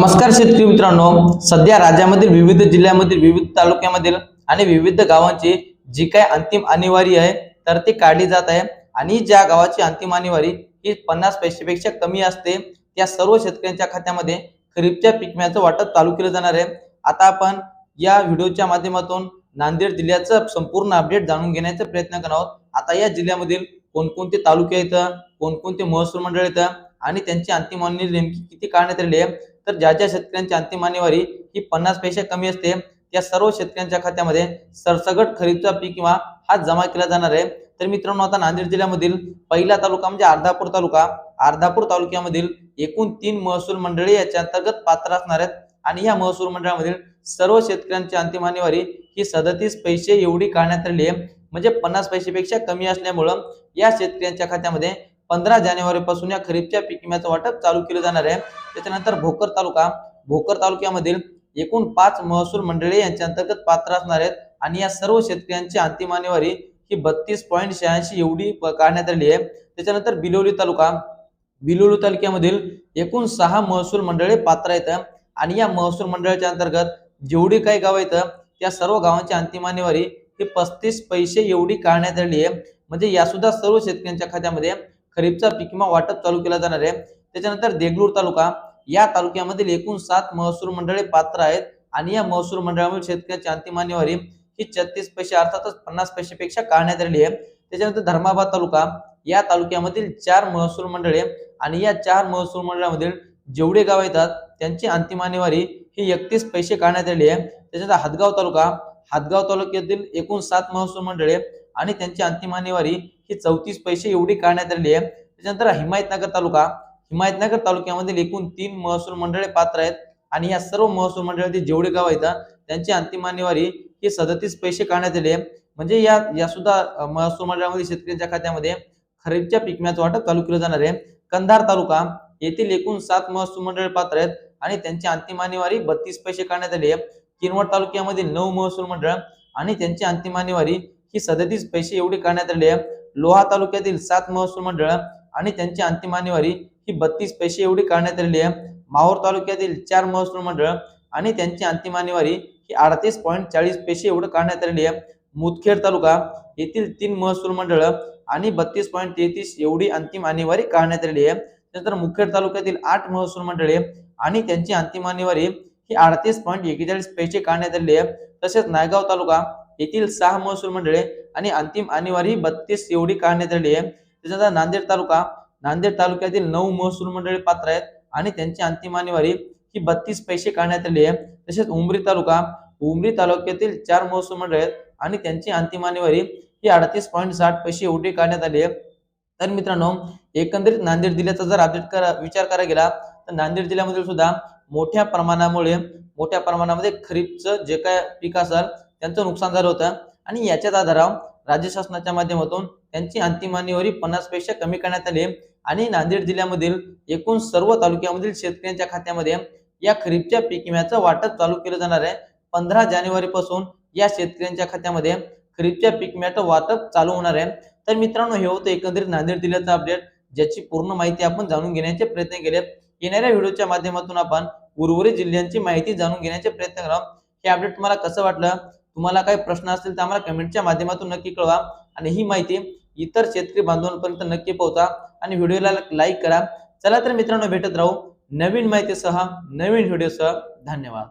नमस्कार शेतकरी मित्रांनो. सध्या राज्यामधील विविध जिल्ह्यामधील विविध तालुक्यामधील आणि विविध गावांची जी काय अंतिम अनिवार्य आहे तर ती काढली जात आहे. आणि ज्या गावाची अंतिम अनिवारी ही पन्नास पैशापेक्षा कमी असते त्या सर्व शेतकऱ्यांच्या खात्यामध्ये खरीपच्या पिकम्याचं वाटप चालू केलं जाणार आहे. आता आपण या व्हिडिओच्या माध्यमातून नांदेड जिल्ह्याचं संपूर्ण अपडेट जाणून घेण्याचा प्रयत्न करणार आहोत. आता या जिल्ह्यामधील कोणकोणते तालुके आहेत कोणकोणते महसूल मंडळ आहेत आणि त्यांची अंतिम अनिवारी नेमकी किती काढण्यात आलेली आहे तर ज्या ज्या शेतकऱ्यांची अंतिम मानेवारी ही पन्नास पैसे कमी असते त्या सर्व शेतकऱ्यांच्या खात्यामध्ये सरसगट खरीपचा पीक किंवा हा जमा केला जाणार आहे. तर मित्रांनो आता नांदेड जिल्ह्यामधील पहिला तालुका म्हणजे अर्धापूर तालुका. अर्धापूर तालुक्यामधील एकूण तीन महसूल मंडळी याच्या अंतर्गत पात्र असणार आहेत. आणि या महसूल मंडळामधील सर्व शेतकऱ्यांची अंतिम मानेवारी ही सदतीस पैसे एवढी काढण्यात आली आहे. म्हणजे पन्नास पैशापेक्षा कमी असल्यामुळं या शेतकऱ्यांच्या खात्यामध्ये पंधरा जानेवारी पासून या खरीपच्या पीक विम्याचं वाटप चालू केलं जाणार आहे. त्याच्यानंतर भोकर तालुका भोकर तालुक्यामधील एकूण पाच महसूल मंडळे यांच्या अंतर्गत पात्र असणार आहेत आणि या सर्व शेतकऱ्यांची अंतिम आणीवारी ही बत्तीस पॉईंट शहाऐंशी एवढी काढण्यात आली आहे. त्याच्यानंतर बिलोली तालुका बिलोली तालुक्यामधील एकूण सहा महसूल मंडळे पात्र आहेत. आणि या महसूल मंडळाच्या अंतर्गत जेवढी काही गाव आहेत त्या सर्व गावांची अंतिम आणीवारी ही पस्तीस पैसे एवढी काढण्यात आली आहे. म्हणजे या सुद्धा सर्व शेतकऱ्यांच्या खात्यामध्ये खरीपचा पीक विमा वाटप चालू केला जाणार आहे. त्याच्यानंतर देगलूर तालुका या तालुक्यामधील एकूण सात महसूल मंडळे पात्र आहेत आणि या महसूल मंडळामधील शेतकऱ्याची अंतिम आणीवारी ही छत्तीस पैसे अर्थातच पन्नास पैशापेक्षा काढण्यात आलेली आहे. त्याच्यानंतर धर्माबाद तालुका या तालुक्यामधील चार महसूल मंडळे आणि या चार महसूल मंडळामधील जेवढे गाव येतात त्यांची अंतिम आणीवारी ही एकतीस पैसे काढण्यात आलेली आहे. त्याच्यानंतर हातगाव तालुका हातगाव तालुक्यातील एकूण सात महसूल मंडळे आणि त्यांची अंतिम आणीवारी ही चौतीस पैसे एवढी काढण्यात आलेली आहे त्याच्यानंतर हिमायतनगर तालुका. हिमायतनगर तालुक्यामधील एकूण तीन महसूल मंडळे पात्र आहेत. आणि या सर्व महसूल मंडळातील जेवढे गाव आहेत त्यांची अंतिम आणीवारी ही सदतीस पैसे काढण्यात आले म्हणजे या या सुद्धा महसूल मंडळामध्ये शेतकऱ्यांच्या खात्यामध्ये खरीपच्या पिकम्याचं वाटप चालू केलं जाणार आहे. कंधार तालुका येथील एकूण सात महसूल मंडळे पात्र आहेत आणि त्यांची अंतिम आणीवारी बत्तीस पैसे काढण्यात आली आहे किनवट तालुक्यामध्ये नऊ महसूल मंडळ आणि त्यांची अंतिम आणीवारी ही सदतीस पैसे एवढी काढण्यात आली आहे लोहा तालुक्यातील सात महसूल मंडळ आणि त्यांची अंतिम आणीवारी ही बत्तीस पैसे एवढी काढण्यात आलेली आहे. माहूर तालुक्यातील चार महसूल मंडळ आणि त्यांची अंतिम आणीवारी ही अडतीस पॉईंट चाळीस पैसे एवढं काढण्यात आलेली आहे. मुदखेड तालुका येथील तीन महसूल मंडळ आणि बत्तीस पॉईंट तेहतीस एवढी अंतिम आणेवारी काढण्यात आलेली आहे. त्यानंतर मुखेड तालुक्यातील आठ महसूल मंडळे आणि त्यांची अंतिम आणेवारी ही अडतीस पॉईंट एकेचाळीस पैसे काढण्यात आलेली आहे. तसेच नायगाव तालुका येथील सहा महसूल मंडळे आणि अंतिम आणीवारी बत्तीस एवढी काढण्यात आली आहे. त्याच्यानंतर नांदेड तालुका नांदेड तालुक्यातील नऊ महसूल मंडळे पात्र आहेत आणि त्यांची अंतिम आणीवारी ही बत्तीस पैसे काढण्यात आली आहे. तसेच उमरी तालुका उमरी तालुक्यातील चार महसूल मंडळ आहेत आणि त्यांची अंतिम आणीवारी ही अडतीस पॉईंट साठ पैसे एवढी काढण्यात आली आहे. तर मित्रांनो एकंदरीत नांदेड जिल्ह्याचा जर अपडेट करा विचार करा गेला तर नांदेड जिल्ह्यामधील सुद्धा मोठ्या प्रमाणामुळे मोठ्या प्रमाणामध्ये खरीपचं जे काय पीक असेल त्यांचं नुकसान झालं होतं. आणि याच्याच आधारावर राज्य शासनाच्या माध्यमातून त्यांची अंतिम आणीवारी पन्नासपेक्षा कमी करण्यात आली. आणि नांदेड जिल्ह्यामधील एकूण सर्व तालुक्यामधील शेतकऱ्यांच्या खात्यामध्ये या खरीपच्या पीक विम्याचं वाटप चालू केलं जाणार आहे. पंधरा जानेवारी पासून या शेतकऱ्यांच्या खात्यामध्ये खरीपच्या पीक विम्याचं वाटप चालू होणार आहे. तर मित्रांनो हे होतं एकंदरीत नांदेड जिल्ह्याचा अपडेट. ज्याची पूर्ण माहिती आपण जाणून घेण्याचे प्रयत्न केले. येणाऱ्या व्हिडिओच्या माध्यमातून आपण उर्वरित जिल्ह्यांची माहिती जाणून घेण्याचे प्रयत्न करा हे अपडेट तुम्हाला कसं वाटलं? तुम्हाला काही प्रश्न असतील तर आम्हाला कमेंटच्या माध्यमातून नक्की कळवा. आणि ही माहिती इतर शेतकरी बांधवांपर्यंत नक्की पोहोचा. आणि व्हिडिओला लाईक करा. चला तर मित्रांनो भेटत राहू नवीन माहितीसह नवीन व्हिडिओसह. धन्यवाद.